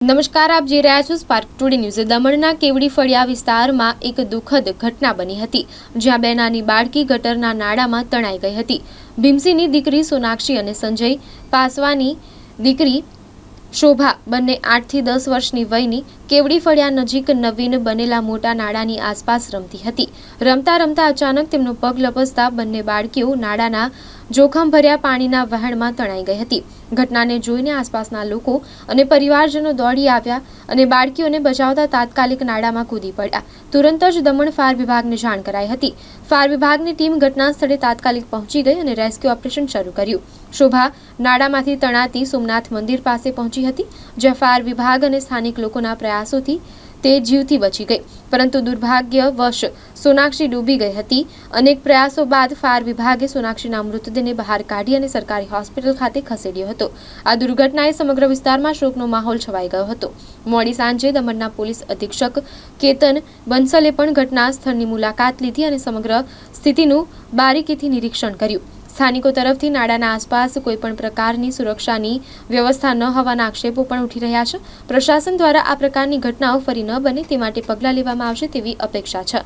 નમસ્કાર, આપ જોઈ રહ્યા છો સ્પાર્ક ટુડે ન્યૂઝ દમણના કેવડી ફળિયા વિસ્તારમાં એક દુઃખદ ઘટના બની હતી, જ્યાં બે નાની બાળકી ગટરના નાળામાં તણાઈ ગઈ હતી. ભીમસીની દીકરી સોનાક્ષી અને સંજય પાસવાની દીકરી શોભા, બંને આઠથી દસ વર્ષની વયની, કેવડી ફળિયા નજીક નવીન બનેલા મોટા નાળાની આસપાસ રમતી હતી. રમતા રમતા અચાનક તેમનો પગ લપસતા બંને બાળકીઓ નાળાના જોખમભર્યા પાણીના વહેણમાં તણાઈ ગઈ હતી. ઘટનાને જોઈને આસપાસના લોકો અને પરિવારજનો દોડી આવ્યા અને બાળકીઓને બચાવતા તાત્કાલિક નાળામાં કૂદી પડ્યા. તુરંત જ દમણ ફાયર વિભાગને જાણ કરાઈ હતી. ફાયર વિભાગની ટીમ ઘટના સ્થળે તાત્કાલિક પહોંચી ગઈ અને રેસ્ક્યુ ઓપરેશન શરૂ કર્યું. શોભા, નાળામાંથી તણાતી સોમનાથ મંદિર પાસે પહોંચી હતી, જ્યાં ફાયર વિભાગ અને સ્થાનિક લોકોના પ્રયાસોથી તે જીવથી બચી ગઈ. પરંતુ દુર્ભાગ્યવશ, સોનાક્ષી ડૂબી ગઈ હતી. અનેક પ્રયાસો બાદ ફાયર વિભાગે સોનાક્ષીના મૃતદેહને બહાર કાઢી અને સરકારી હોસ્પિટલ ખાતે ખસેડ્યો હતો. આ દુર્ઘટનાએ સમગ્ર વિસ્તારમાં શોકનો માહોલ છવાઈ ગયો હતો. મોડી સાંજે દમણના પોલીસ અધિક્ષક કેતન બંસલે પણ ઘટના સ્થળની મુલાકાત લીધી અને સમગ્ર સ્થિતિનું બારીકીથી નિરીક્ષણ કર્યું. સ્થાનિકો તરફથી નાડાના આસપાસ કોઈપણ પ્રકારની સુરક્ષાની વ્યવસ્થા ન હોવાના આક્ષેપો પણ ઉઠી રહ્યા છે. પ્રશાસન દ્વારા આ પ્રકારની ઘટનાઓ ફરી ન બને તે માટે પગલાં લેવામાં આવશે તેવી અપેક્ષા છે.